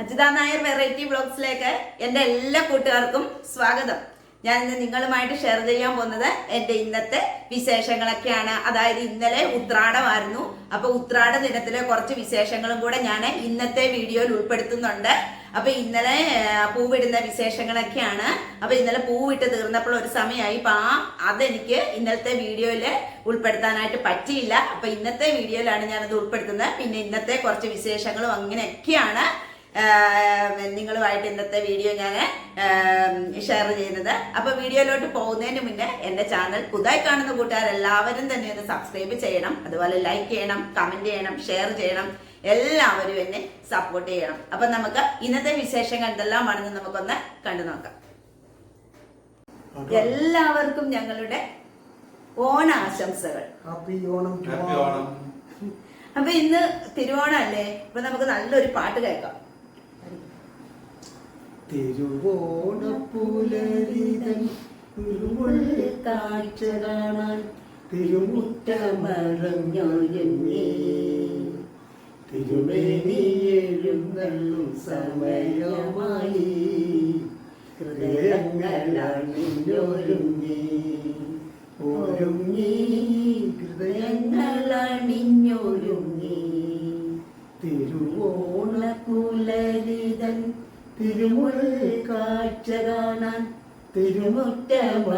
Ajitha Nair variety വ്ളോഗ്സിലേക്ക് എന്റെ എല്ലാ കൂട്ടുകാർക്കും സ്വാഗതം. ഞാൻ ഇന്ന് നിങ്ങളുമായിട്ട് ഷെയർ ചെയ്യാൻ പോകുന്നത് എന്റെ ഇന്നത്തെ വിശേഷങ്ങളൊക്കെയാണ്. അതായത് ഇന്നലെ ഉത്രാടമായിരുന്നു. അപ്പൊ ഉത്രാട ദിനത്തിലെ കുറച്ച് വിശേഷങ്ങളും കൂടെ ഞാൻ ഇന്നത്തെ വീഡിയോയിൽ ഉൾപ്പെടുത്തുന്നുണ്ട്. അപ്പൊ ഇന്നലെ പൂവിടുന്ന വിശേഷങ്ങളൊക്കെയാണ്. അപ്പൊ ഇന്നലെ പൂവിട്ട് തീർന്നപ്പോൾ ഒരു സമയമായി. അപ്പൊ ആ അതെനിക്ക് ഇന്നലത്തെ വീഡിയോയിൽ ഉൾപ്പെടുത്താനായിട്ട് പറ്റിയില്ല. അപ്പൊ ഇന്നത്തെ വീഡിയോയിലാണ് ഞാനത് ഉൾപ്പെടുത്തുന്നത്. പിന്നെ ഇന്നത്തെ കുറച്ച് വിശേഷങ്ങളും അങ്ങനെയൊക്കെയാണ്. നിങ്ങളുമായിട്ട് ഇന്നത്തെ വീഡിയോ ഞാൻ ഷെയർ ചെയ്യുന്നത്. അപ്പൊ വീഡിയോയിലോട്ട് പോകുന്നതിന് മുന്നേ എന്റെ ചാനൽ പുതുതായി കാണുന്ന കൂട്ടുകാരെല്ലാവരും തന്നെ ഒന്ന് സബ്സ്ക്രൈബ് ചെയ്യണം. അതുപോലെ ലൈക്ക് ചെയ്യണം കമന്റ് ചെയ്യണം ഷെയർ ചെയ്യണം. എല്ലാവരും എന്നെ സപ്പോർട്ട് ചെയ്യണം. അപ്പൊ നമുക്ക് ഇന്നത്തെ വിശേഷങ്ങൾ എന്തെല്ലാമാണെന്ന് നമുക്കൊന്ന് കണ്ടു നോക്കാം. എല്ലാവർക്കും ഞങ്ങളുടെ ഓണാശംസകൾ. ഹാപ്പി. ഓണം അപ്പൊ ഇന്ന് തിരുവോണല്ലേ അപ്പൊ നമുക്ക് നല്ലൊരു പാട്ട് കേൾക്കാം. തിരുവോണപ്പുലരിതൻ കാഴ്ച കാണാൻ തിരുമുറ്റമറഞ്ഞൊരുങ്ങി. തിരുമേനി എഴുന്നള്ളും സമയമായി. ഹൃദയങ്ങളണിഞ്ഞൊരുങ്ങി. ഒരുങ്ങി. ഹൃദയങ്ങളണിഞ്ഞൊരുങ്ങി. തിരുവോണപ്പുലരിതൻ തിരുമുള്ളിൽ കാഴ്ച കാണാൻ തിരുമുറ്റമണിഞ്ഞൊരുങ്ങി.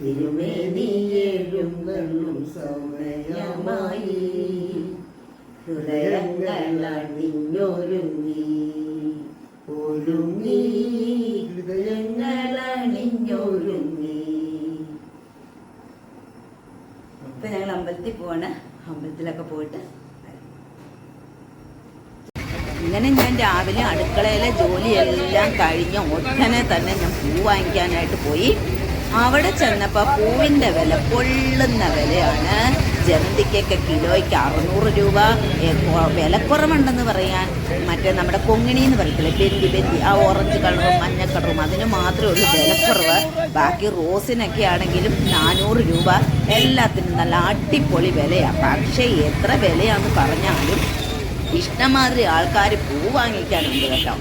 തിരുമേനി എഴുന്നള്ളും സമയമായി. ഹൃദയങ്ങളണിഞ്ഞൊരുങ്ങി ഒരുങ്ങി. ഹൃദയങ്ങളണിഞ്ഞൊരുങ്ങി ഇപ്പൊ ഞങ്ങൾ അമ്പലത്തിൽ പോവാണ്. അമ്പലത്തിലൊക്കെ പോയിട്ട്. ഇങ്ങനെ ഞാൻ രാവിലെ അടുക്കളയിലെ ജോലിയെല്ലാം കഴിഞ്ഞ് ഒട്ടനെ തന്നെ ഞാൻ പൂ വാങ്ങിക്കാനായിട്ട് പോയി. അവിടെ ചെന്നപ്പോൾ പൂവിന്റെ വില പൊള്ളുന്ന വിലയാണ്. ജമന്തിക്കൊക്കെ കിലോയ്ക്ക് അറുന്നൂറ് രൂപ. വിലക്കുറവുണ്ടെന്ന് പറയാൻ മറ്റേ നമ്മുടെ കൊങ്ങിണി എന്ന് പറയത്തില്ലേ? ബെന്തി ബെന്തി ആ ഓറഞ്ച് കളറും മഞ്ഞ കളറും അതിന് മാത്രമേ ഉള്ളൂ വിലക്കുറവ്. ബാക്കി റോസിനൊക്കെ ആണെങ്കിലും നാനൂറ് രൂപ. എല്ലാത്തിനും നല്ല അടിപൊളി വിലയാണ് പക്ഷേ എത്ര വിലയാണെന്ന് പറഞ്ഞാലും ഇഷ്ടമാതിരി ആൾക്കാർ പൂ വാങ്ങിക്കാനുണ്ട് കേട്ടോ.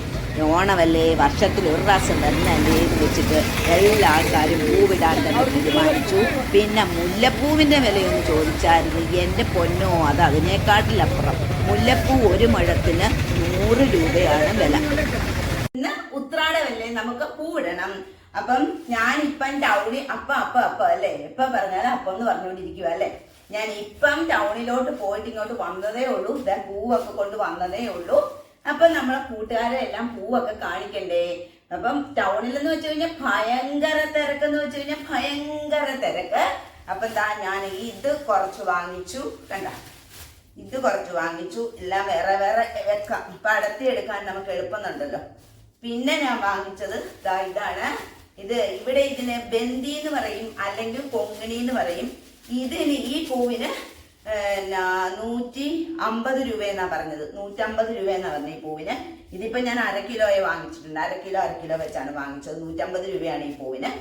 ഓണമല്ലേ വർഷത്തിൽ ഒരു പ്രാവശ്യം വരുന്നല്ലേ എന്ന് വെച്ചിട്ട് എല്ലാ ആൾക്കാരും പൂവിടാൻ തന്നെ തീരുമാനിച്ചു. പിന്നെ മുല്ലപ്പൂവിന്റെ വിലയൊന്ന് ചോദിച്ചായിരുന്നു. എന്റെ പൊന്നോ അത് അതിനേക്കാട്ടിലപ്പുറം മുല്ലപ്പൂ ഒരു മുഴത്തിന് നൂറ് രൂപയാണ് വില. ഇന്ന് ഉത്രാടമല്ലേ? നമുക്ക് പൂവിടണം. അപ്പം ഞാനിപ്പം ടൗണി അപ്പ അപ്പ അപ്പ അല്ലേ? എപ്പം പറഞ്ഞാലും അപ്പം എന്ന് പറഞ്ഞുകൊണ്ടിരിക്കുക അല്ലേ? ഞാൻ ഇപ്പം ടൗണിലോട്ട് പോയിട്ട് ഇങ്ങോട്ട് വന്നതേ ഉള്ളൂ. ഇതാ പൂവൊക്കെ കൊണ്ട് വന്നതേ ഉള്ളൂ. അപ്പൊ നമ്മളെ കൂട്ടുകാരെ എല്ലാം പൂവൊക്കെ കാണിക്കണ്ടേ? അപ്പം ടൗണിൽ എന്ന് വെച്ച് കഴിഞ്ഞാൽ ഭയങ്കര തിരക്ക് എന്ന് വെച്ച് കഴിഞ്ഞാൽ ഭയങ്കര തിരക്ക്. അപ്പൊ എന്താ ഞാൻ ഇത് കുറച്ച് വാങ്ങിച്ചു. കണ്ട? ഇത് കുറച്ച് വാങ്ങിച്ചു. എല്ലാം വേറെ വേറെ വെക്കാം. ഇപ്പൊ അടത്തി എടുക്കാൻ നമുക്ക് എളുപ്പമുണ്ടല്ലോ. പിന്നെ ഞാൻ വാങ്ങിച്ചത് ഇതാ ഇതാണ്. ഇത് ഇവിടെ ഇതിന് ബന്ദി എന്ന് പറയും അല്ലെങ്കിൽ കൊങ്ങിണി എന്ന് പറയും. ഇതിന് ഈ പൂവിന് എന്നാ നൂറ്റി അമ്പത് രൂപയെന്നാ പറഞ്ഞത്. നൂറ്റമ്പത് രൂപയെന്നാ പറഞ്ഞത് ഈ പൂവിന്. ഇതിപ്പോ ഞാൻ അര കിലോയെ വാങ്ങിച്ചിട്ടുണ്ട്. അര കിലോ അര കിലോ വെച്ചാണ് വാങ്ങിച്ചത്. നൂറ്റമ്പത് രൂപയാണ് ഈ പൂവിന്.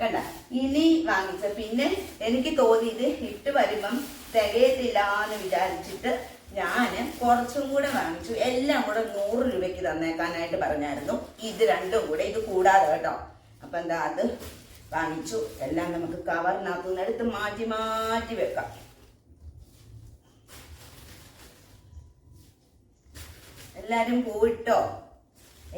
കണ്ട? ഇനി വാങ്ങിച്ച പിന്നെ എനിക്ക് തോന്നി ഇത് ഇട്ട് വരുമ്പം തികയത്തില്ല എന്ന് വിചാരിച്ചിട്ട് ഞാൻ കുറച്ചും കൂടെ വാങ്ങിച്ചു. എല്ലാം കൂടെ നൂറ് രൂപയ്ക്ക് തന്നേക്കാനായിട്ട് പറഞ്ഞായിരുന്നു. ഇത് രണ്ടും കൂടെ ഇത് കൂടാതെ കേട്ടോ. അപ്പൊ എന്താ അത് വാങ്ങിച്ചു എല്ലാം നമുക്ക് കവറിനകത്തുനിന്ന് എടുത്ത് മാറ്റി മാറ്റി വെക്കാം. എല്ലാരും പൂവിട്ടോ?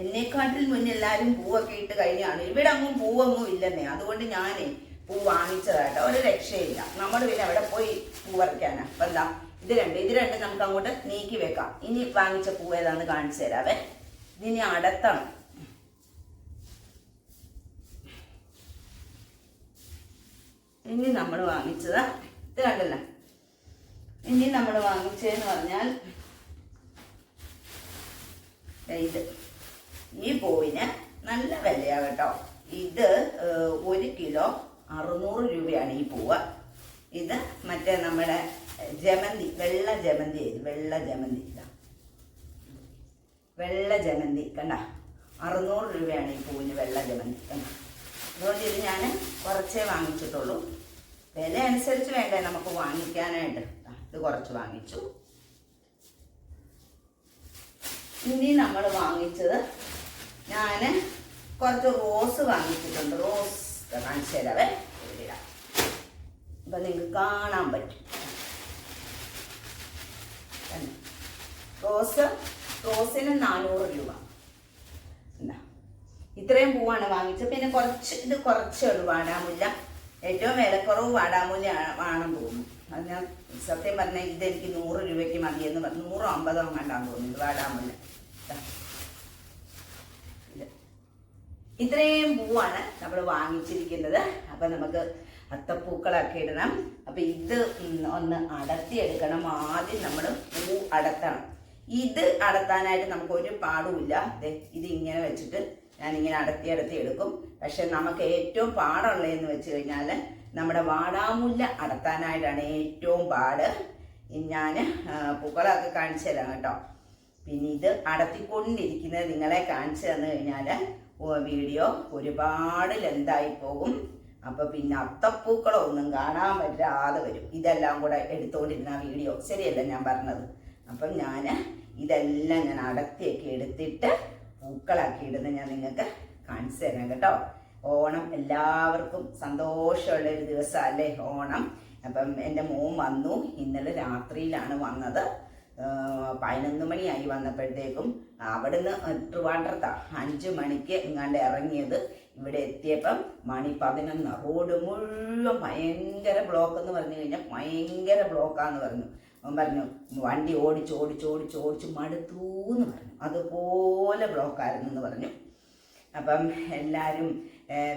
എന്നെക്കാട്ടിൽ മുന്നേ എല്ലാരും പൂവൊക്കെ ഇട്ട് കഴിഞ്ഞാണ്. ഇവിടെ അങ്ങും പൂവൊന്നും ഇല്ലെന്നേ. അതുകൊണ്ട് ഞാനേ പൂ വാങ്ങിച്ചതായിട്ട് ഒരു രക്ഷയില്ല. നമ്മൾ പിന്നെ അവിടെ പോയി പൂ പറിക്കാനാ. അപ്പൊ എന്താ? ഇത് രണ്ട്. ഇത് രണ്ട് നമുക്ക് അങ്ങോട്ട് നീക്കി വെക്കാം. ഇനി വാങ്ങിച്ച പൂ ഏതാന്ന് കാണിച്ചു തരാവേ. ഇതിനി അടത്തണം. ഇനി നമ്മൾ വാങ്ങിച്ചതാ. ഇത് കണ്ടല്ല? ഇനി നമ്മൾ വാങ്ങിച്ചതെന്ന് പറഞ്ഞാൽ ഇത്. ഈ പൂവിന് നല്ല വിലയാണ് കേട്ടോ. ഇത് ഒരു കിലോ അറുന്നൂറ് രൂപയാണ് ഈ പൂവ്. ഇത് മറ്റേ നമ്മുടെ ജമന്തി വെള്ള ജമന്തി വെള്ള ജമന്തി ഇതാ. വെള്ള ജമന്തി കണ്ട? അറുന്നൂറ് രൂപയാണ് ഈ പൂവിന് വെള്ള ജമന്തി കണ്ട? അതുകൊണ്ട് ഇത് ഞാൻ കുറച്ചേ വാങ്ങിച്ചിട്ടുള്ളൂ. വില അനുസരിച്ച് വേണ്ടേ നമുക്ക് വാങ്ങിക്കാനായിട്ട്. ഇത് കുറച്ച് വാങ്ങിച്ചു. ഇനി നമ്മൾ വാങ്ങിച്ചത് ഞാൻ കുറച്ച് റോസ് വാങ്ങിച്ചിട്ടുണ്ട്. റോസ് കാണിച്ചു. അപ്പൊ നിങ്ങൾക്ക് കാണാൻ പറ്റും? റോസ് റോസിന് നാനൂറ് രൂപ. ഇത്രയും പൂവാണ് വാങ്ങിച്ചത്. പിന്നെ കുറച്ച് ഇത് കുറച്ച് ഉള്ളൂ വാടാമുല്ല ഏറ്റവും വിലക്കുറവ് വാടാമുല്ല ആണെന്ന് തോന്നുന്നു. അത് ഞാൻ സത്യം പറഞ്ഞാൽ ഇതെനിക്ക് നൂറ് രൂപയ്ക്ക് മതിയെന്ന് പറഞ്ഞു. നൂറോ അമ്പതോ അങ്ങാണ്ടാന്ന് തോന്നുന്നു ഇത് വാടാമുല്ല ഇത്രയും പൂവാണ് നമ്മൾ വാങ്ങിച്ചിരിക്കുന്നത്. അപ്പൊ നമുക്ക് അത്തപ്പൂക്കളൊക്കെ ഇടണം. അപ്പൊ ഇത് ഒന്ന് അടർത്തിയെടുക്കണം ആദ്യം നമ്മൾ പൂ അടത്തണം. ഇത് അടത്താനായിട്ട് നമുക്ക് ഒരു പാടുമില്ല ഇങ്ങനെ വെച്ചിട്ട് ഞാൻ അടത്തി അടർത്തി എടുക്കും. പക്ഷെ നമുക്ക് ഏറ്റവും പാടുള്ളതെന്ന് വെച്ച് കഴിഞ്ഞാൽ നമ്മുടെ വാടാമുല്ല അടത്താനായിട്ടാണ് ഏറ്റവും പാട്. ഞാൻ പൂക്കളൊക്കെ കാണിച്ചു തരാം കേട്ടോ. പിന്നെ ഇത് അടത്തിക്കൊണ്ടിരിക്കുന്നത് നിങ്ങളെ കാണിച്ചു തന്നു കഴിഞ്ഞാൽ വീഡിയോ ഒരുപാട് ലെന്തായി പോകും. അപ്പൊ പിന്നെ അത്തപ്പൂക്കളൊന്നും കാണാൻ പറ്റാതെ വരും. ഇതെല്ലാം കൂടെ എടുത്തുകൊണ്ടിരുന്ന വീഡിയോ. ശരിയല്ല ഞാൻ പറഞ്ഞത്? അപ്പം ഞാൻ ഇതെല്ലാം ഞാൻ അടത്തിയൊക്കെ എടുത്തിട്ട് പൂക്കളാക്കി ഇടുന്നത് ഞാൻ നിങ്ങൾക്ക് കാണിച്ചു തരാം കേട്ടോ. ഓണം എല്ലാവർക്കും സന്തോഷമുള്ള ഒരു ദിവസമല്ലേ ഓണം? അപ്പം എന്റെ മോൻ വന്നു. ഇന്നലെ രാത്രിയിലാണ് വന്നത്. പതിനൊന്ന് മണിയായി വന്നപ്പോഴത്തേക്കും അവിടുന്ന് ട്രിവാണ്ടർത്താ അഞ്ച് മണിക്ക് ഇങ്ങാണ്ട് ഇറങ്ങിയത്. ഇവിടെ എത്തിയപ്പം മണി പതിനൊന്ന്. റോഡ് മുഴുവൻ ഭയങ്കര ബ്ലോക്ക് എന്ന് പറഞ്ഞു കഴിഞ്ഞാൽ ഭയങ്കര ബ്ലോക്കാന്ന് പറഞ്ഞു. അവൻ പറഞ്ഞു വണ്ടി ഓടിച്ച് ഓടിച്ച് ഓടിച്ച് ഓടിച്ച് മടുത്തു എന്ന് പറഞ്ഞു. അതുപോലെ ബ്ലോക്കായിരുന്നു എന്ന് പറഞ്ഞു. അപ്പം എല്ലാവരും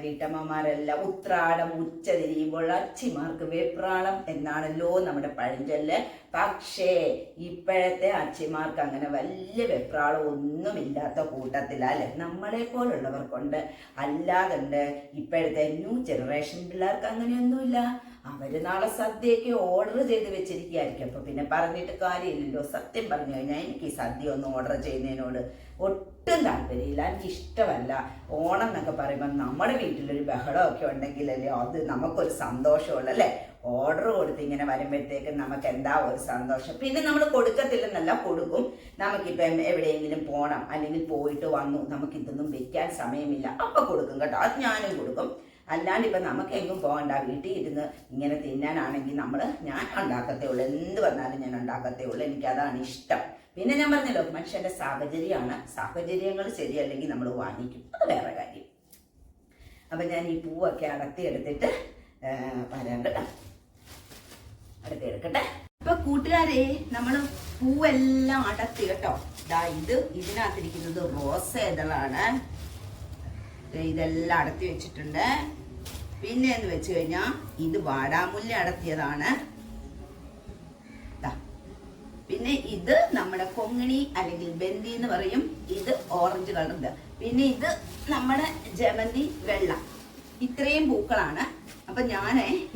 വീട്ടമ്മമാരെല്ലാം ഉത്രാടം ഉച്ച തിരിയുമ്പോൾ അച്ചിമാർക്ക് വെപ്രാളം എന്നാണല്ലോ നമ്മുടെ പഴഞ്ചൊല്ല്. പക്ഷേ ഇപ്പോഴത്തെ അച്ചിമാർക്ക് അങ്ങനെ വലിയ വെപ്രാളം ഒന്നുമില്ലാത്ത കൂട്ടത്തിലല്ലേ നമ്മളെ പോലുള്ളവർക്കുണ്ട്. അല്ലാതെ ഇപ്പോഴത്തെ ന്യൂ ജനറേഷൻ പിള്ളേർക്ക് അങ്ങനെയൊന്നുമില്ല. അവർ നാളെ സദ്യയൊക്കെ ഓർഡർ ചെയ്ത് വെച്ചിരിക്കുകയായിരിക്കും. അപ്പൊ പിന്നെ പറഞ്ഞിട്ട് കാര്യമില്ലല്ലോ. സത്യം പറഞ്ഞു കഴിഞ്ഞാൽ എനിക്ക് ഈ സദ്യ ഒന്ന് ഓർഡർ ചെയ്യുന്നതിനോട് ഒട്ടും താല്പര്യമില്ല. എനിക്ക് ഇഷ്ടമല്ല. ഓണം എന്നൊക്കെ പറയുമ്പോൾ നമ്മുടെ വീട്ടിലൊരു ബഹളമൊക്കെ ഉണ്ടെങ്കിലല്ലേ അത് നമുക്കൊരു സന്തോഷമുള്ളൂ അല്ലേ? ഓർഡർ കൊടുത്ത് ഇങ്ങനെ വരുമ്പോഴത്തേക്കും നമുക്ക് എന്താ ഒരു സന്തോഷം? പിന്നെ നമ്മൾ കൊടുക്കത്തില്ലെന്നല്ല കൊടുക്കും. നമുക്കിപ്പം എവിടെയെങ്കിലും പോകണം അല്ലെങ്കിൽ പോയിട്ട് വന്നു. നമുക്കിതൊന്നും വെക്കാൻ സമയമില്ല. അപ്പൊ കൊടുക്കും കേട്ടോ. അത് ഞാനും കൊടുക്കും. അല്ലാണ്ട് ഇപ്പം നമുക്ക് എങ്ങും പോകണ്ട. വീട്ടിൽ ഇരുന്ന് ഇങ്ങനെ തിന്നാനാണെങ്കിൽ നമ്മൾ ഞാൻ ഉണ്ടാക്കത്തേ ഉള്ളൂ. എന്ത് വന്നാലും ഞാൻ ഉണ്ടാക്കത്തേ ഉള്ളൂ. എനിക്കതാണ് ഇഷ്ടം. പിന്നെ ഞാൻ പറഞ്ഞല്ലോ മനുഷ്യന്റെ സാഹചര്യമാണ്. സാഹചര്യങ്ങൾ ശരിയല്ലെങ്കിൽ നമ്മൾ വാങ്ങിക്കും. അത് വേറെ കാര്യം. അപ്പം ഞാൻ ഈ പൂവൊക്കെ അടത്തി എടുത്തിട്ട് വരാൻ കേട്ടോ. അടുത്ത് എടുക്കട്ടെ. ഇപ്പൊ കൂട്ടുകാരെ നമ്മൾ പൂവെല്ലാം അടത്തി കേട്ടോ. ദാ ഇത് ഇതിനകത്തിരിക്കുന്നത് റോസ് ഇതളാണ്. ഇതെല്ലാം അടത്തി വെച്ചിട്ടുണ്ട്. പിന്നെ എന്ന് വെച്ച് കഴിഞ്ഞാൽ ഇത് വാടാമുല്ല അടത്തിയതാണ്. പിന്നെ ഇത് നമ്മുടെ കൊങ്ങിണി അല്ലെങ്കിൽ ബന്ദി എന്ന് പറയും. ഇത് ഓറഞ്ച് കളറുണ്ട് പിന്നെ ഇത് നമ്മുടെ ജമന്തി വെള്ള. ഇത്രയും പൂക്കളാണ്. അപ്പൊ ഞാൻ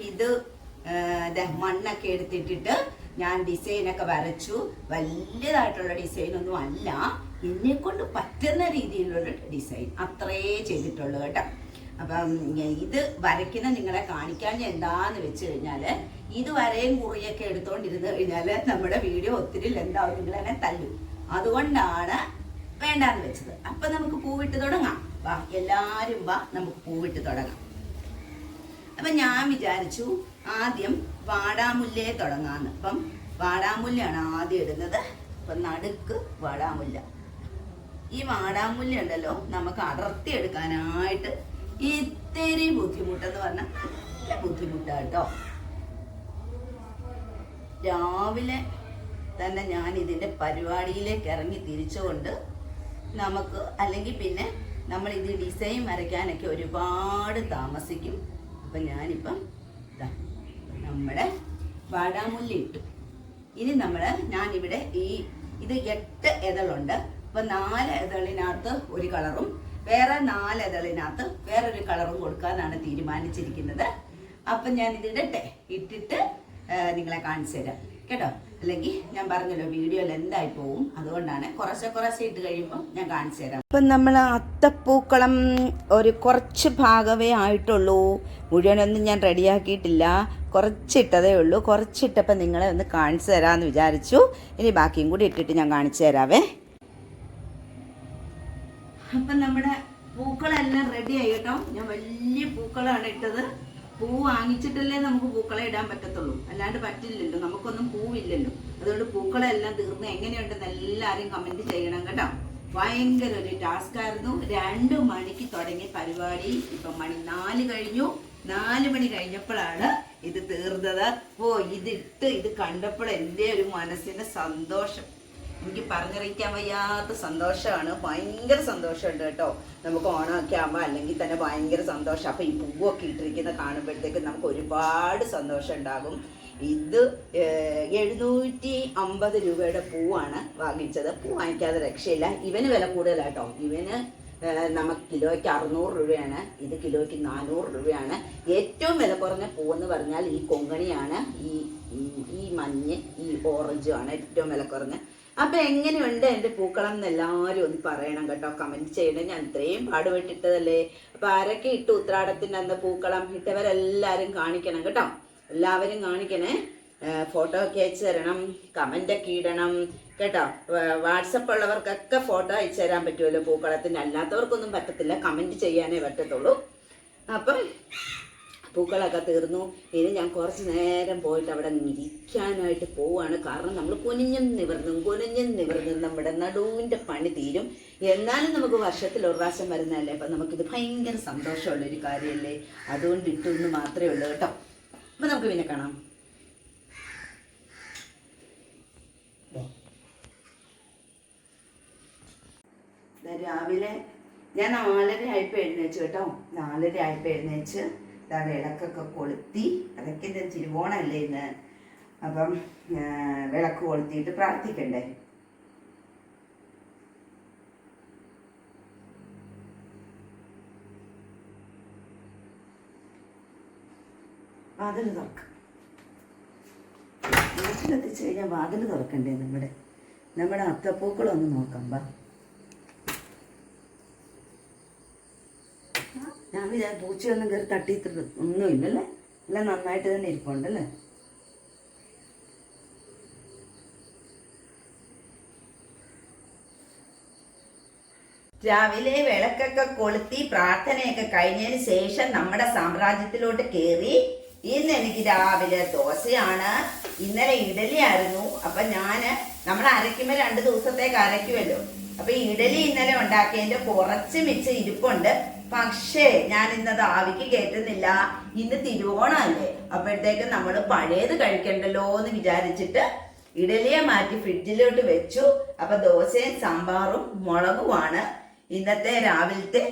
ഇത് മണ്ണൊക്കെ എടുത്തിട്ടിട്ട് ഞാൻ ഡിസൈനൊക്കെ വരച്ചു. വലിയതായിട്ടുള്ള ഡിസൈൻ ഒന്നും അല്ല. എന്നെ കൊണ്ട് പറ്റുന്ന രീതിയിലുള്ള ഡിസൈൻ അത്രേ ചെയ്തിട്ടുള്ളൂ കേട്ടോ. അപ്പം ഇത് വരയ്ക്കുന്ന നിങ്ങളെ കാണിക്കാൻ എന്താന്ന് വെച്ച് കഴിഞ്ഞാൽ ഇത് വരയും കുറിയൊക്കെ എടുത്തോണ്ടിരുന്ന് കഴിഞ്ഞാൽ നമ്മുടെ വീഡിയോ ഒത്തിരി ലെന്താവും നിങ്ങളെന്നെ തല്ലും. അതുകൊണ്ടാണ് വേണ്ടാന്ന് വെച്ചത്. അപ്പൊ നമുക്ക് പൂവിട്ട് തുടങ്ങാം. വാ എല്ലാരും വാ നമുക്ക് പൂവിട്ട് തുടങ്ങാം. അപ്പൊ ഞാൻ വിചാരിച്ചു ആദ്യം വാടാമുല്ലേ തുടങ്ങാന്ന്. അപ്പം വാടാമുല്ലാണ് ആദ്യം ഇടുന്നത്. അപ്പൊ നടുക്ക് വാടാമുല്ല. ഈ വാടാമുല്ല ഉണ്ടല്ലോ നമുക്ക് അടർത്തി എടുക്കാനായിട്ട് ഇത്തിരി ബുദ്ധിമുട്ടെന്ന് പറഞ്ഞാൽ നല്ല ബുദ്ധിമുട്ടാട്ടോ. രാവിലെ തന്നെ ഞാൻ ഇതിന്റെ പരിപാടിയിലേക്ക് ഇറങ്ങി തിരിച്ചുകൊണ്ട് നമുക്ക് അല്ലെങ്കിൽ പിന്നെ നമ്മൾ ഇത് ഡിസൈൻ വരയ്ക്കാനൊക്കെ ഒരുപാട് താമസിക്കും. അപ്പം ഞാനിപ്പം നമ്മുടെ വാടാമുല്ലി ഇട്ടു. ഇനി നമ്മൾ ഞാനിവിടെ ഈ ഇത് എട്ട് ഇതളുണ്ട്. അപ്പൊ നാല് ഇതളിനകത്ത് ഒരു കളറും വേറെ നാല് ഇതളിനകത്ത് വേറൊരു കളറും കൊടുക്കാനാണ് തീരുമാനിച്ചിരിക്കുന്നത്. അപ്പം ഞാൻ ഇത് ഇടട്ടെ ഇട്ടിട്ട് നിങ്ങളെ കാണിച്ചു തരാം. കേട്ടോ? അല്ലെങ്കിൽ ഞാൻ പറഞ്ഞല്ലോ വീഡിയോയിൽ എന്തായി പോവും. അതുകൊണ്ടാണ് കുറച്ച് കുറച്ച് ഇട്ട് കഴിയുമ്പോൾ ഞാൻ കാണിച്ചു തരാം. ഇപ്പം നമ്മൾ അത്തപ്പൂക്കളം ഒരു കുറച്ച് ഭാഗമേ ആയിട്ടുള്ളൂ. മുഴുവനൊന്നും ഞാൻ റെഡിയാക്കിയിട്ടില്ല. കുറച്ചിട്ടതേ ഉള്ളൂ. കുറച്ചിട്ടപ്പോൾ നിങ്ങളെ ഒന്ന് കാണിച്ചു തരാമെന്ന് വിചാരിച്ചു. ഇനി ബാക്കിയും കൂടി ഇട്ടിട്ട് ഞാൻ കാണിച്ചു തരാവേ. അപ്പം നമ്മുടെ പൂക്കളെല്ലാം റെഡി ആയി കേട്ടോ. ഞാൻ വലിയ പൂക്കളാണ് ഇട്ടത്. പൂ വാങ്ങിച്ചിട്ടല്ലേ നമുക്ക് പൂക്കളെ ഇടാൻ പറ്റത്തുള്ളൂ. അല്ലാണ്ട് പറ്റില്ലല്ലോ. നമുക്കൊന്നും പൂവില്ലല്ലോ. അതുകൊണ്ട് പൂക്കളെല്ലാം തീർന്ന് എങ്ങനെയുണ്ടെന്ന് എല്ലാവരും കമന്റ് ചെയ്യണം കേട്ടോ. ഭയങ്കര ഒരു ടാസ്ക് ആയിരുന്നു. രണ്ടു മണിക്ക് തുടങ്ങിയ പരിപാടി. ഇപ്പൊ മണി നാല് കഴിഞ്ഞു. നാല് മണി കഴിഞ്ഞപ്പോഴാണ് ഇത് തീർന്നത്. ഓ ഇതിട്ട് ഇത് കണ്ടപ്പോൾ എന്റെ ഒരു മനസ്സിന് സന്തോഷം. എനിക്ക് പറഞ്ഞറിയിക്കാൻ വയ്യാത്ത സന്തോഷമാണ്. ഭയങ്കര സന്തോഷമുണ്ട് കേട്ടോ. നമുക്ക് ഓണമൊക്കെ ആകുമ്പോൾ അല്ലെങ്കിൽ തന്നെ ഭയങ്കര സന്തോഷം. അപ്പം ഈ പൂവൊക്കെ ഇട്ടിരിക്കുന്ന കാണുമ്പോഴത്തേക്ക് നമുക്ക് ഒരുപാട് സന്തോഷം ഉണ്ടാകും. ഇത് എഴുന്നൂറ്റി അമ്പത് രൂപയുടെ പൂവാണ് വാങ്ങിച്ചത്. പൂ വാങ്ങിക്കാതെ രക്ഷയില്ല. ഇവന് വില കൂടുതലാട്ടോ. ഇവന് നമുക്ക് കിലോയ്ക്ക് അറുന്നൂറ് രൂപയാണ്. ഇത് കിലോയ്ക്ക് നാനൂറ് രൂപയാണ്. ഏറ്റവും വില കുറഞ്ഞ പൂവെന്ന് പറഞ്ഞാൽ ഈ കൊങ്ങണിയാണ് ഈ ഈ- ഈ മഞ്ഞ് ഈ ഓറഞ്ചുമാണ് ഏറ്റവും വില കുറഞ്ഞ. അപ്പൊ എങ്ങനെയുണ്ട് എന്റെ പൂക്കളം എന്ന് എല്ലാവരും ഒന്ന് പറയണം കേട്ടോ. കമന്റ് ചെയ്യണം. ഞാൻ ഇത്രയും പാടുപെട്ടിട്ടതല്ലേ? അപ്പൊ ആരൊക്കെ ഇട്ട് ഉത്രാടത്തിന്റെ അന്ന് പൂക്കളം? ഇട്ടവരെല്ലാരും കാണിക്കണം കേട്ടോ. എല്ലാവരും കാണിക്കണേ. ഫോട്ടോ ഒക്കെ അയച്ചു തരണം. കമന്റ് ഒക്കെ ഇടണം. കേട്ടോ. വാട്സപ്പ് ഉള്ളവർക്കൊക്കെ ഫോട്ടോ അയച്ചു തരാൻ പറ്റുമല്ലോ പൂക്കളത്തിന്. അല്ലാത്തവർക്കൊന്നും പറ്റത്തില്ല. കമന്റ് ചെയ്യാനേ പറ്റത്തുള്ളൂ. അപ്പം പൂക്കളൊക്കെ തീർന്നു. ഇനി ഞാൻ കുറച്ച് നേരം പോയിട്ട് അവിടെ ഇരിക്കാനായിട്ട് പോവാണ്. കാരണം നമ്മൾ കുനിഞ്ഞും നിവർന്നും കുനിഞ്ഞും നിവർന്നും നമ്മുടെ നടുവിന്റെ പണി തീരും. എന്നാലും നമുക്ക് വർഷത്തിൽ ഒരു പ്രാവശ്യം വരുന്നതല്ലേ? അപ്പം നമുക്കിത് ഭയങ്കര സന്തോഷമുള്ളൊരു കാര്യമല്ലേ? അതുകൊണ്ട് ഇട്ടു എന്ന് മാത്രമേ ഉള്ളൂ കേട്ടോ. അപ്പം നമുക്ക് പിന്നെ കാണാം. രാവിലെ ഞാൻ നാലര ആയപ്പോൾ എഴുന്നേച്ചു കേട്ടോ. നാലര ആയപ്പോൾ എഴുന്നേച്ച് ഇതാ വിളക്കൊക്കെ കൊളുത്തി അതൊക്കെ തിരുവോണമല്ലേ ഇന്ന്. അപ്പം വിളക്ക് കൊളുത്തിയിട്ട് പ്രാർത്ഥിക്കണ്ടേ? വാതിൽ തുറക്കാം. വീട്ടിലെത്തിച്ചു കഴിഞ്ഞാൽ വാതിൽ തുറക്കണ്ടേ നമ്മുടെ നമ്മുടെ അത്തപ്പൂക്കളൊന്ന് നോക്കാം ബാ ഞാൻ വിചാരിച്ചു പൂച്ചയൊന്നും കയറി തട്ടിയിട്ട് ഒന്നുമില്ലല്ലേ? എല്ലാം നന്നായിട്ട് തന്നെ ഇരിപ്പുണ്ടല്ലേ? രാവിലെ വിളക്കൊക്കെ കൊളുത്തി പ്രാർത്ഥനയൊക്കെ കഴിഞ്ഞതിന് ശേഷം നമ്മുടെ സാമ്രാജ്യത്തിലോട്ട് കയറി ഇന്ന് എനിക്ക് രാവിലെ ദോശയാണ്. ഇന്നലെ ഇഡലി ആയിരുന്നു. അപ്പൊ ഞാൻ നമ്മൾ അരയ്ക്കുമ്പോ രണ്ട് ദിവസത്തേക്ക് അരയ്ക്കുമല്ലോ. അപ്പൊ ഇഡലി ഇന്നലെ ഉണ്ടാക്കിയതിന്റെ കുറച്ച് മിച്ചം ഇരിപ്പുണ്ട്. പക്ഷേ ഞാൻ ഇന്നത് ആവിക്ക് കയറ്റുന്നില്ല ഇന്ന് തിരുവോണമല്ലേ. അപ്പോഴത്തേക്ക് നമ്മൾ പഴയത് കഴിക്കണ്ടല്ലോ എന്ന് വിചാരിച്ചിട്ട് ഇഡലിയെ മാറ്റി ഫ്രിഡ്ജിലോട്ട് വെച്ചു. അപ്പൊ ദോശയും സാമ്പാറും മുളകുമാണ്. ഇന്നത്തെ രാവിലത്തെ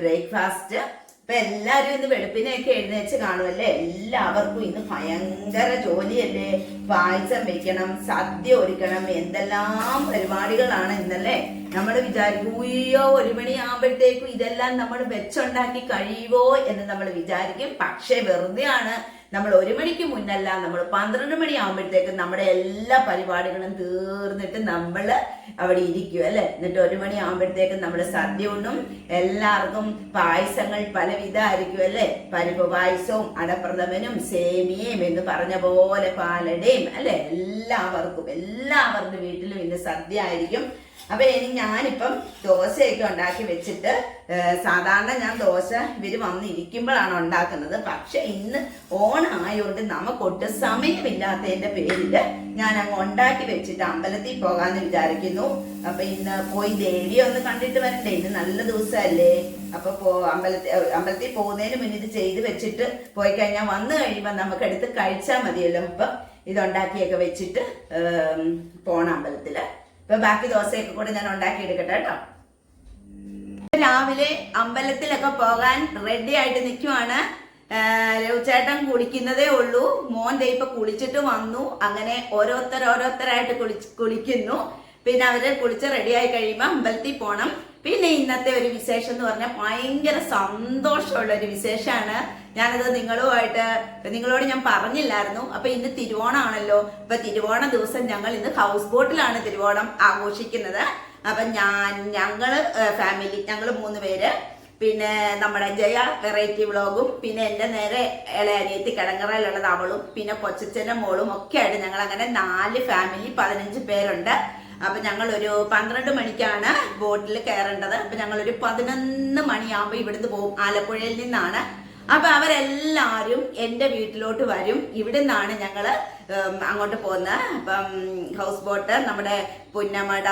ബ്രേക്ക്ഫാസ്റ്റ്. ഇപ്പൊ എല്ലാരും ഇന്ന് വെളുപ്പിനെയൊക്കെ എഴുന്നേച്ച് കാണുമല്ലേ എല്ലാവർക്കും ഇന്ന് ഭയങ്കര ജോലിയല്ലേ? പായസം വെക്കണം സദ്യ ഒരുക്കണം എന്തെല്ലാം പരിപാടികളാണ് ഇന്നല്ലേ? നമ്മൾ വിചാരിക്കും ഉയ്യോ ഒരു മണിയാകുമ്പോഴത്തേക്കും ഇതെല്ലാം നമ്മൾ വെച്ചുണ്ടാക്കി കഴിയുമോ എന്ന് നമ്മൾ വിചാരിക്കും. പക്ഷെ വെറുതെയാണ് നമ്മൾ ഒരു മണിക്ക് മുന്നല്ല നമ്മൾ പന്ത്രണ്ട് മണി ആകുമ്പോഴത്തേക്കും നമ്മുടെ എല്ലാ പരിപാടികളും തീർന്നിട്ട് നമ്മൾ അവിടെ ഇരിക്കും അല്ലെ? എന്നിട്ട് ഒരു മണി ആകുമ്പോഴത്തേക്കും നമ്മൾ സദ്യ ഉണ്ണും എല്ലാവർക്കും പായസങ്ങൾ പലവിധമായിരിക്കും അല്ലെ? പരിപ്പ് പായസവും അടപ്രഥമനും സേമിയയും എന്ന് പറഞ്ഞ പോലെ പാലടയും അല്ലെ? എല്ലാവർക്കും എല്ലാവരുടെ വീട്ടിലും ഇന്ന് സദ്യ ആയിരിക്കും. അപ്പൊ ഇനി ഞാനിപ്പം ദോശയൊക്കെ ഉണ്ടാക്കി വെച്ചിട്ട് സാധാരണ ഞാൻ ദോശ ഇവർ വന്ന് ഇരിക്കുമ്പോഴാണ് ഉണ്ടാക്കുന്നത്. പക്ഷെ ഇന്ന് ഓണായോണ്ട് നമുക്കൊട്ട് സമയമില്ലാത്തതിന്റെ പേരിൽ ഞാൻ അങ്ങ് ഉണ്ടാക്കി വെച്ചിട്ട് അമ്പലത്തിൽ പോകാന്ന് വിചാരിക്കുന്നു. അപ്പൊ ഇന്ന് പോയി ദേവിയെ ഒന്ന് കണ്ടിട്ട് വരണ്ടേ? ഇന്ന് നല്ല ദിവസമല്ലേ? അപ്പൊ പോ അമ്പലത്തിൽ അമ്പലത്തിൽ പോകുന്നതിന് മുന്നേ ഇത് ചെയ്ത് വെച്ചിട്ട് പോയി കഴിഞ്ഞാൽ വന്നു കഴിയുമ്പോൾ നമുക്ക് എടുത്ത് കഴിച്ചാൽ മതിയല്ലോ. അപ്പൊ ഇതുണ്ടാക്കിയൊക്കെ വെച്ചിട്ട് പോണ അമ്പലത്തിൽ. ഇപ്പൊ ബാക്കി ദോശയൊക്കെ കൂടെ ഞാൻ ഉണ്ടാക്കി എടുക്കട്ടെ കേട്ടോ. രാവിലെ അമ്പലത്തിലൊക്കെ പോകാൻ റെഡി ആയിട്ട് നിൽക്കുവാണ് രവിചേട്ടൻ കുളിക്കുന്നതേ ഉള്ളൂ. മോൻ ദേ ഇപ്പൊ കുളിച്ചിട്ട് വന്നു. അങ്ങനെ ഓരോരുത്തർ ഓരോരുത്തരായിട്ട് കുളിച്ച് കുളിക്കുന്നു. പിന്നെ അവർ കുളിച്ച് റെഡിയായി കഴിയുമ്പോൾ അമ്പലത്തിൽ പോണം. പിന്നെ ഇന്നത്തെ ഒരു വിശേഷം എന്ന് പറഞ്ഞാൽ ഭയങ്കര സന്തോഷമുള്ള ഒരു വിശേഷമാണ് ഞാനത് നിങ്ങളുമായിട്ട് നിങ്ങളോട് ഞാൻ പറഞ്ഞില്ലായിരുന്നു. അപ്പൊ ഇന്ന് തിരുവോണമാണല്ലോ. അപ്പൊ തിരുവോണ ദിവസം ഞങ്ങൾ ഇന്ന് ഹൗസ് ബോട്ടിലാണ് തിരുവോണം ആഘോഷിക്കുന്നത്. അപ്പൊ ഞാൻ ഞങ്ങൾ ഫാമിലി ഞങ്ങൾ മൂന്ന് പേര്. പിന്നെ നമ്മുടെ ജയ വെറൈറ്റി വ്ളോഗും പിന്നെ എന്റെ നേരെ ഇളയനിയത്തി കിടങ്ങറയിലുള്ളത് അവളും പിന്നെ കൊച്ചച്ഛന്റെ മോളും ഒക്കെ ആയിട്ട് ഞങ്ങൾ അങ്ങനെ നാല് ഫാമിലി പതിനഞ്ച് പേരുണ്ട്. അപ്പൊ ഞങ്ങൾ ഒരു പന്ത്രണ്ട് മണിക്കാണ് ബോട്ടിൽ കയറേണ്ടത്. അപ്പൊ ഞങ്ങൾ ഒരു പതിനൊന്ന് മണിയാകുമ്പോൾ ഇവിടുന്ന് പോകും. ആലപ്പുഴയിൽ നിന്നാണ്. അപ്പൊ അവരെല്ലാരും എന്റെ വീട്ടിലോട്ട് വരും. ഇവിടെ നിന്നാണ് ഞങ്ങൾ അങ്ങോട്ട് പോകുന്നത്. അപ്പം ഹൗസ് ബോട്ട് നമ്മുടെ പുന്നമട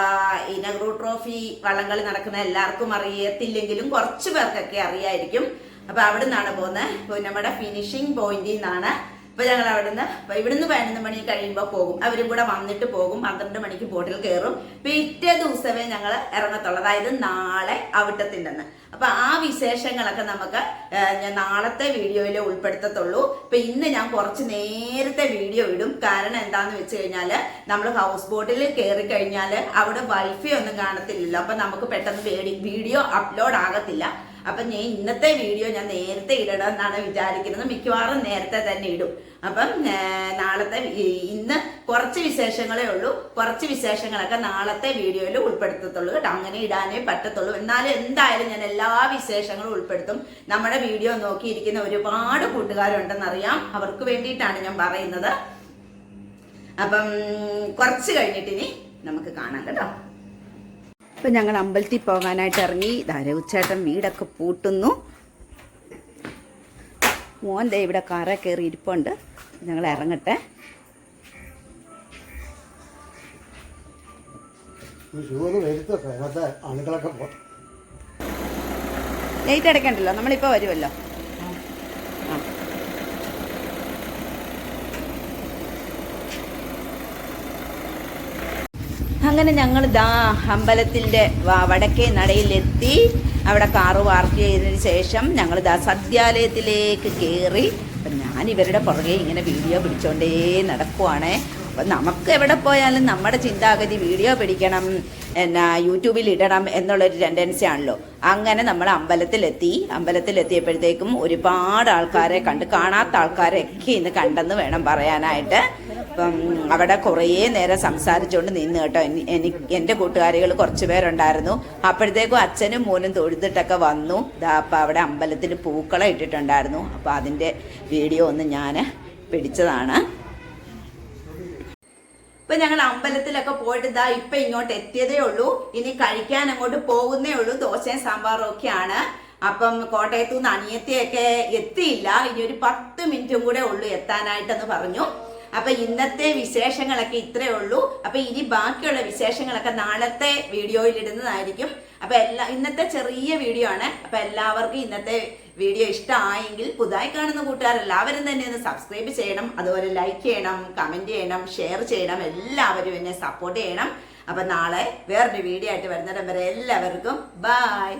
ഇനഗ്രൂ ട്രോഫി വള്ളംകളി നടക്കുന്ന എല്ലാവർക്കും അറിയത്തില്ലെങ്കിലും കുറച്ച് പേർക്കൊക്കെ അറിയായിരിക്കും. അപ്പൊ അവിടെ നിന്നാണ് പോകുന്നത്. പുന്നമട ഫിനിഷിംഗ് പോയിന്റിൽ നിന്നാണ് അപ്പൊ ഞങ്ങൾ അവിടുന്ന് ഇവിടുന്ന് പതിനൊന്ന് മണി കഴിയുമ്പോൾ പോകും. അവരും കൂടെ വന്നിട്ട് പോകും. പന്ത്രണ്ട് മണിക്ക് ബോട്ടിൽ കയറും. പിറ്റേ ദിവസമേ ഞങ്ങൾ ഇറങ്ങത്തുള്ളൂ. അതായത് നാളെ അവിട്ടത്തിന്റെ അപ്പൊ ആ വിശേഷങ്ങളൊക്കെ നമുക്ക് ഞാൻ നാളത്തെ വീഡിയോയിൽ ഉൾപ്പെടുത്തത്തുള്ളൂ. ഇപ്പൊ ഇന്ന് ഞാൻ കുറച്ച് നേരത്തെ വീഡിയോ ഇടും. കാരണം എന്താന്ന് വെച്ച് കഴിഞ്ഞാൽ നമ്മൾ ഹൗസ് ബോട്ടിൽ കയറി കഴിഞ്ഞാൽ അവിടെ വൈഫൈ ഒന്നും കാണത്തില്ലല്ലോ. അപ്പൊ നമുക്ക് പെട്ടെന്ന് വീഡിയോ അപ്ലോഡ് ആകത്തില്ല. അപ്പൊ ഞാൻ ഇന്നത്തെ വീഡിയോ ഞാൻ നേരത്തെ ഇടണം എന്നാണ് വിചാരിക്കുന്നത്. മിക്കവാറും നേരത്തെ തന്നെ ഇടും. അപ്പം നാളത്തെ ഇന്ന് കുറച്ച് വിശേഷങ്ങളേ ഉള്ളൂ. കുറച്ച് വിശേഷങ്ങളൊക്കെ നാളത്തെ വീഡിയോയിൽ ഉൾപ്പെടുത്തത്തുള്ളൂ കേട്ടോ. അങ്ങനെ ഇടാനേ പറ്റത്തുള്ളൂ. എന്നാലും എന്തായാലും ഞാൻ എല്ലാ വിശേഷങ്ങളും ഉൾപ്പെടുത്തും. നമ്മുടെ വീഡിയോ നോക്കിയിരിക്കുന്ന ഒരുപാട് കൂട്ടുകാരുണ്ടെന്നറിയാം. അവർക്ക് വേണ്ടിയിട്ടാണ് ഞാൻ പറയുന്നത്. അപ്പം കുറച്ച് കഴിഞ്ഞിട്ടിനി നമുക്ക് കാണാം കേട്ടോ. ഇപ്പം ഞങ്ങൾ അമ്പലത്തിൽ പോകാനായിട്ട് ഇറങ്ങി. ധാരവുച്ചേട്ടൻ വീടൊക്കെ പൂട്ടുന്നു. മോൻ ദേ ഇവിടെ കാറ കയറി ഇരിപ്പുണ്ട്. ഞങ്ങൾ ഇറങ്ങട്ടെ. ലേറ്റ് അടയ്ക്കണ്ടല്ലോ. നമ്മളിപ്പോൾ വരുമല്ലോ ആ അങ്ങനെ ഞങ്ങൾ ദാ അമ്പലത്തിന്റെ വടക്കേ നടയിലെത്തി. അവിടെ കാറ് പാർക്ക് ചെയ്തതിന് ശേഷം ഞങ്ങൾ ദാ സദ്യാലയത്തിലേക്ക് കയറി അപ്പം ഞാൻ ഇവരുടെ പുറകെ ഇങ്ങനെ വീഡിയോ പിടിച്ചോണ്ടേ നടക്കുവാണേ. അപ്പം നമുക്ക് എവിടെ പോയാലും നമ്മുടെ ചിന്താഗതി വീഡിയോ പിടിക്കണം എന്നാ യൂട്യൂബിൽ ഇടണം എന്നുള്ളൊരു ടെൻഡൻസി ആണല്ലോ. അങ്ങനെ നമ്മൾ അമ്പലത്തിലെത്തി. അമ്പലത്തിലെത്തിയപ്പോഴത്തേക്കും ഒരുപാട് ആൾക്കാരെ കണ്ട് കാണാത്ത ആൾക്കാരെയൊക്കെ ഇന്ന് കണ്ടെന്ന് വേണം പറയാനായിട്ട്. അവിടെ കുറേ നേരം സംസാരിച്ചുകൊണ്ട് നിന്ന് കേട്ടോ. എനിക്ക് എന്റെ കൂട്ടുകാരികൾ കുറച്ച് പേരുണ്ടായിരുന്നു. അപ്പോഴത്തേക്കും അച്ഛനും മോനും തൊഴുതിട്ടൊക്കെ വന്നു. ഇതാ അപ്പം അവിടെ അമ്പലത്തിൽ പൂക്കളം ഇട്ടിട്ടുണ്ടായിരുന്നു. അപ്പോൾ അതിന്റെ വീഡിയോ ഒന്ന് ഞാൻ പിടിച്ചതാണ്. ഇപ്പൊ ഞങ്ങൾ അമ്പലത്തിലൊക്കെ പോയിട്ട് ഇതാ ഇപ്പൊ ഇങ്ങോട്ട് എത്തിയതേ ഉള്ളൂ. ഇനി കഴിക്കാൻ അങ്ങോട്ട് പോകുന്നേ ഉള്ളൂ. ദോശയും സാമ്പാറും ഒക്കെയാണ്. അപ്പം കോട്ടയത്തു നിന്ന് അനിയത്തിയൊക്കെ എത്തിയില്ല. ഇനി ഒരു പത്ത് മിനിറ്റും കൂടെ ഉള്ളൂ എത്താനായിട്ടെന്ന് പറഞ്ഞു. അപ്പൊ ഇന്നത്തെ വിശേഷങ്ങളൊക്കെ ഇത്രയേ ഉള്ളൂ. അപ്പൊ ഇനി ബാക്കിയുള്ള വിശേഷങ്ങളൊക്കെ നാളത്തെ വീഡിയോയിൽ ഇടുന്നതായിരിക്കും. അപ്പൊ എല്ലാ ഇന്നത്തെ ചെറിയ വീഡിയോ ആണ്. അപ്പൊ എല്ലാവർക്കും ഇന്നത്തെ വീഡിയോ ഇഷ്ടമായെങ്കിൽ പുതുതായി കാണുന്ന കൂട്ടുകാർ എല്ലാവരും തന്നെ ഒന്ന് സബ്സ്ക്രൈബ് ചെയ്യണം. അതുപോലെ ലൈക്ക് ചെയ്യണം കമന്റ് ചെയ്യണം ഷെയർ ചെയ്യണം. എല്ലാവരും എന്നെ സപ്പോർട്ട് ചെയ്യണം. അപ്പൊ നാളെ വേറൊരു വീഡിയോ ആയിട്ട് വരുന്നിടം വരെ എല്ലാവർക്കും ബൈ